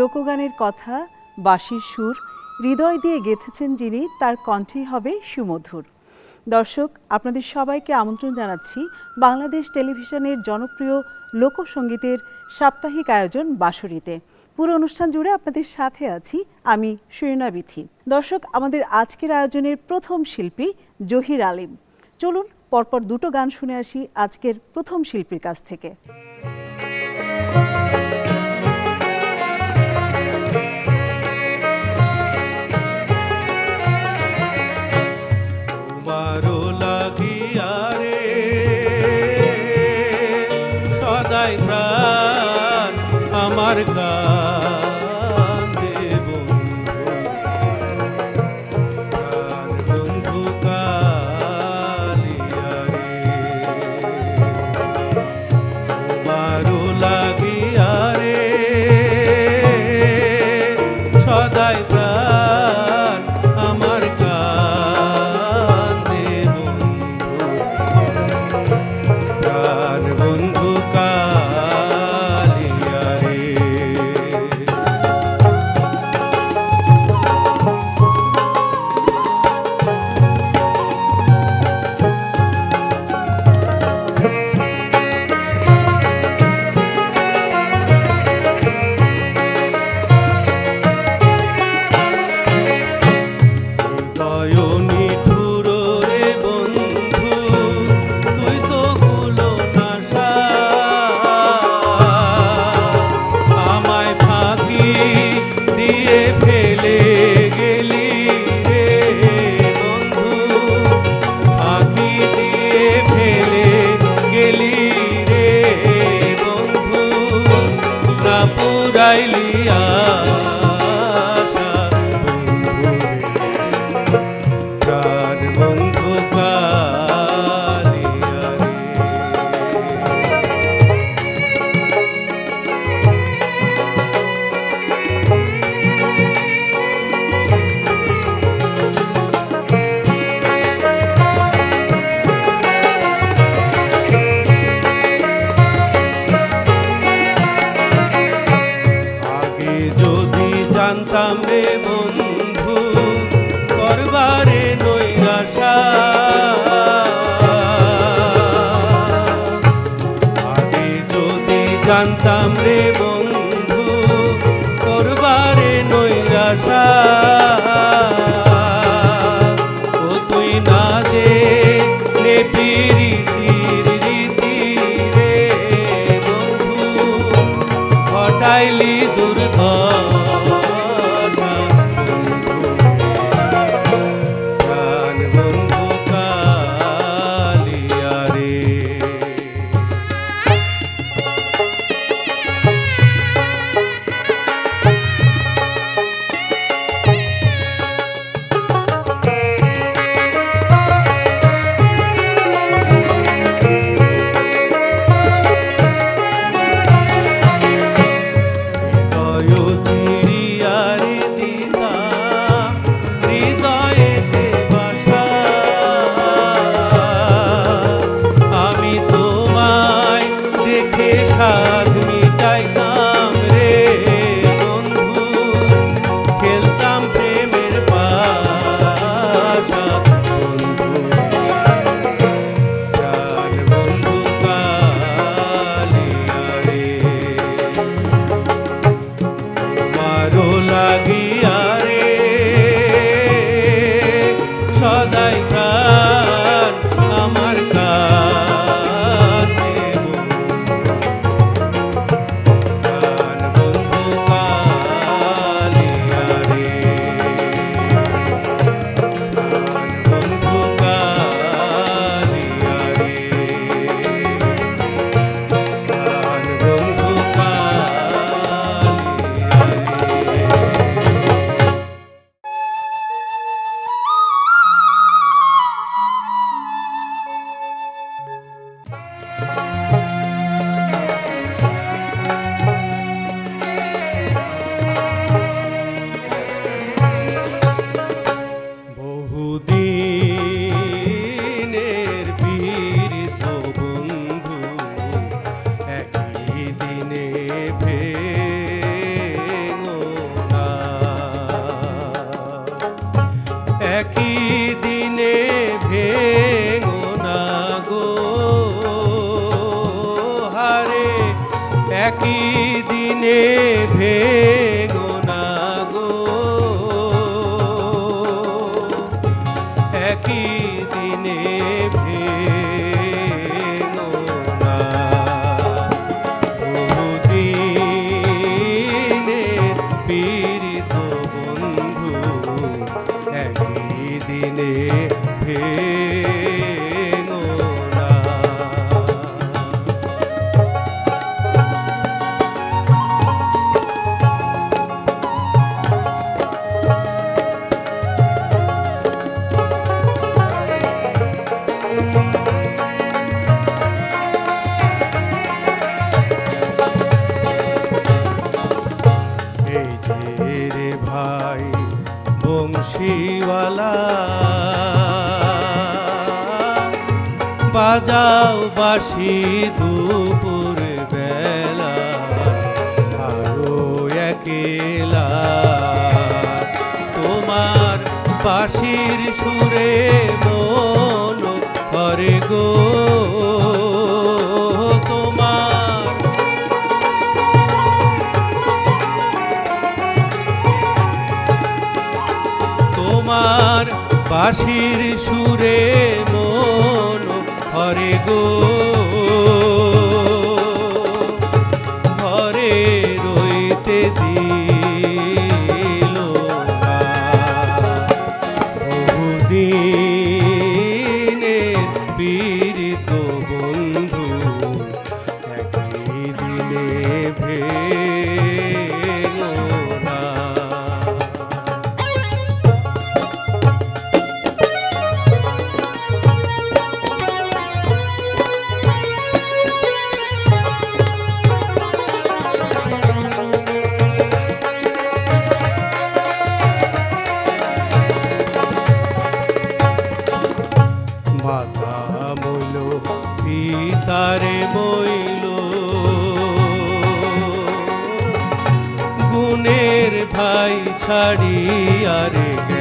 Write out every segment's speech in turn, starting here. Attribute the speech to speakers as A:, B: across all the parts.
A: লোকগানের কথা, বাঁশির সুর, হৃদয় দিয়ে গেঁথেছেন যিনি, তার কণ্ঠেই হবে সুমধুর। দর্শক, আপনাদের সবাইকে আমন্ত্রণ জানাচ্ছি বাংলাদেশ টেলিভিশনের জনপ্রিয় লোকসঙ্গীতের সাপ্তাহিক আয়োজন বাঁশরীতে। পুরো অনুষ্ঠান জুড়ে আপনাদের সাথে আছি আমি সুরিনা বিথি। দর্শক, আমাদের আজকের আয়োজনের প্রথম শিল্পী জহির আলিম। চলুন পরপর দুটো গান শুনে আসি আজকের প্রথম শিল্পীর কাছ থেকে।
B: আমার Daí do বাসি দুপুর বেলা আরও একেলা। তোমার বাঁশির সুরে মন হরে গো। তোমার সুরে মন হরে গো গুণের ভাই ছাড়িয়ারে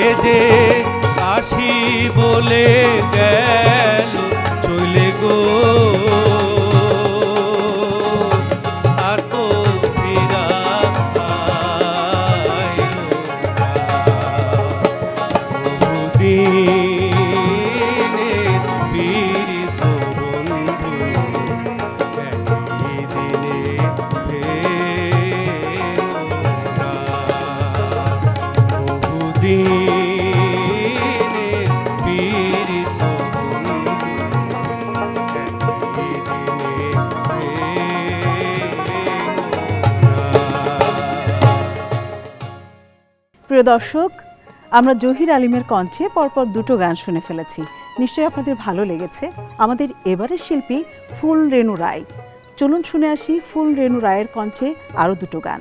B: সে যে আসি বলে গেল চলে গো
A: প্রিয় দর্শক, আমরা জহির আলিমের কণ্ঠে পরপর দুটো গান শুনে ফেলেছি। নিশ্চয়ই আপনাদের ভালো লেগেছে। আমাদের এবারের শিল্পী ফুল রেণু রায়। চলুন শুনে আসি ফুল রেণু রায়ের কণ্ঠে আরও দুটো গান।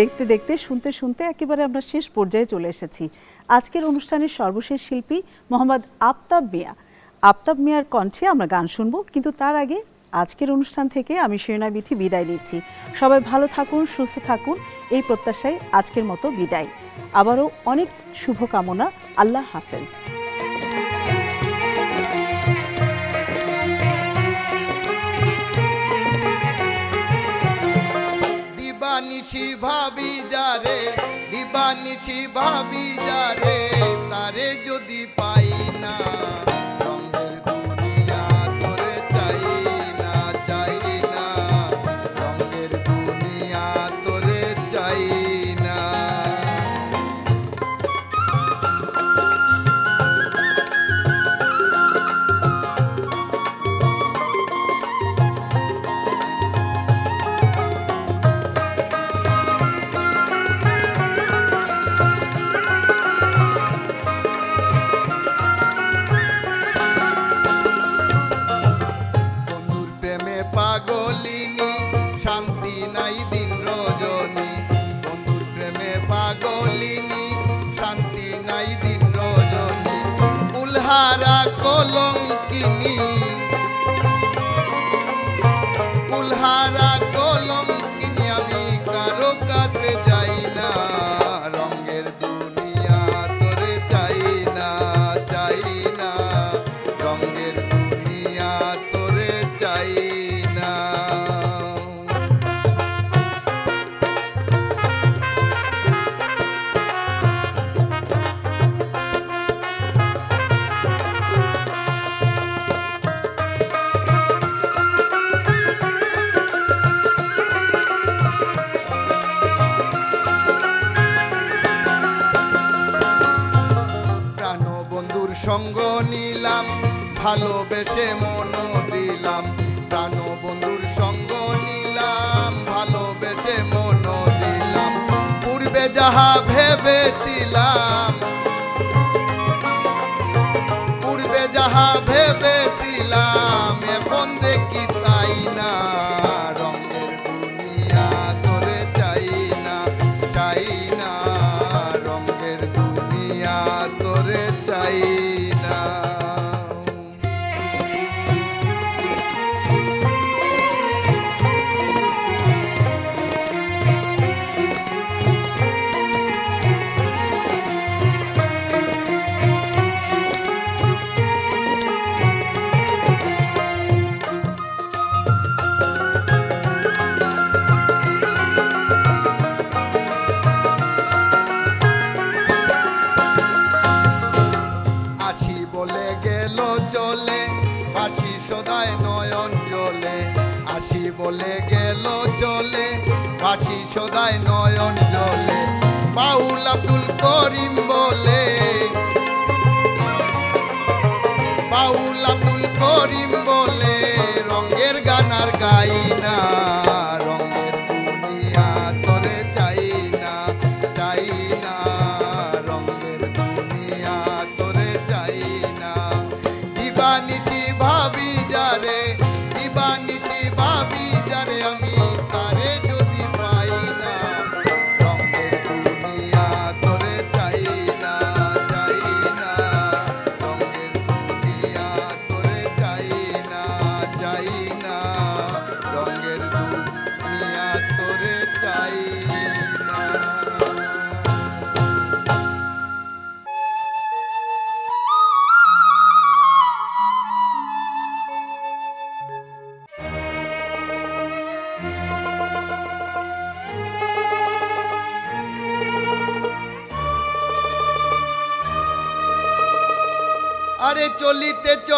A: দেখতে দেখতে, শুনতে শুনতে একেবারে আমরা শেষ পর্যায়ে চলে এসেছি। আজকের অনুষ্ঠানের সর্বশেষ শিল্পী মোহাম্মদ আফতাব মিয়া। আফতাব মিয়ার কণ্ঠে আমরা গান শুনব, কিন্তু তার আগে আজকের অনুষ্ঠান থেকে আমি শিরোনা বিথি বিদায় নিচ্ছি। সবাই ভালো থাকুন, সুস্থ থাকুন, এই প্রত্যাশায় আজকের মতো বিদায়। আবারও অনেক শুভকামনা, আল্লাহ হাফেজ।
C: দিবানিশি ভাবি যারে দিবা নিশি ভাবি যারে তারে যদি long ভালোবেসে মন দিলাম প্রাণ বন্ধুর সঙ্গ নিলাম, ভালোবেসে মন দিলাম। পূর্বে যাহা ভেবেছিলাম, পূর্বে যাহা ভেবেছিলাম, এখন দেখি বলে গেল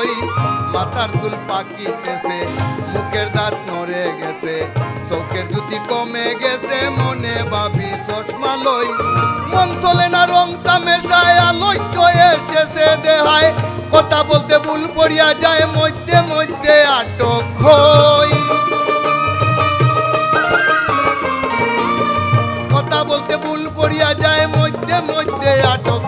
C: লই মাথার চুল পাকিতেছে, মুখের দাঁত নড়ে গেছে, চোখের জুতি কমে গেছে, মনে ভাবি চশমা লই। মন চলে না, রং তামেশায় আলস্য এসেছে দেহায়। কথা বলতে ভুল পড়িয়া যায়, মধ্যে মধ্যে আটক হই। কথা বলতে ভুল পড়িয়া যায়, মধ্যে মধ্যে আটক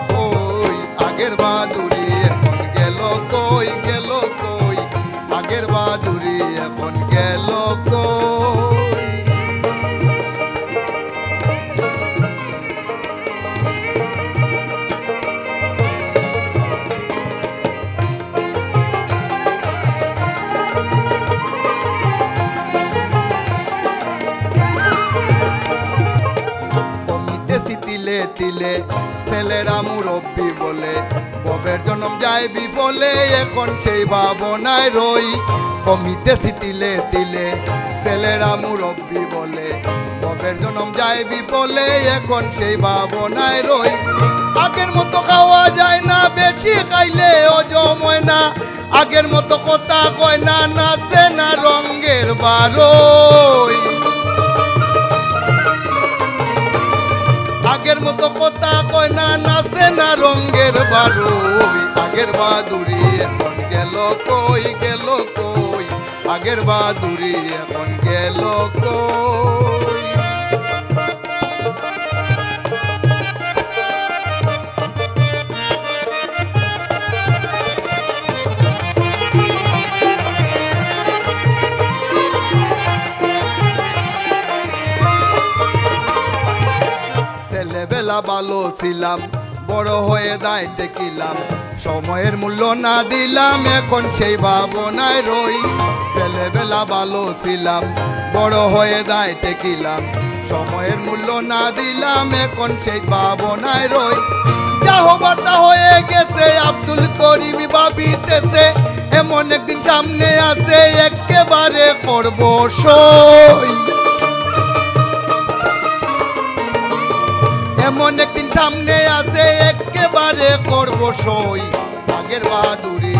C: জন্ম যাইবি বলে, এখন সেই ভাবনায় রই। কমিতেছি তিলে তিলে, ছেলেরা মুরব্বী বলে ববের জন্ম যাইবি বলে, এখন সেই ভাবনায় রই। আগের মতো খাওয়া যায় না, বেশি খাইলে অজম হয় না। আগের মতো কথা কয় না, নাচে না রঙ্গের বারোই। আগের মতো কথা কয় না, নাচে না রঙ্গের বারুই। আগের বাদুরি, এখন গেল কই গেল কই? আগের বাদুরি, এখন গেল কই? ছেলেবেলা ভালো ছিলাম, বড় হয়ে দায় টেকিলাম সময়ের মূল্য না দিলাম, এখন সেই ভাবনায় রই। ছেলেবেলা ভালো ছিলাম, বড় হয়ে দায় টেকিলাম সময়ের মূল্য না দিলাম, এখন সেই ভাবনায় রই। যা হবার তা হয়ে গেছে, আব্দুল করিম ভাবিতেছে, এমন একদিন সামনে আছে, একেবারে করব সই। এমন একদিন সামনে আছে একেবারে করব সই। আগের বাহাদুরি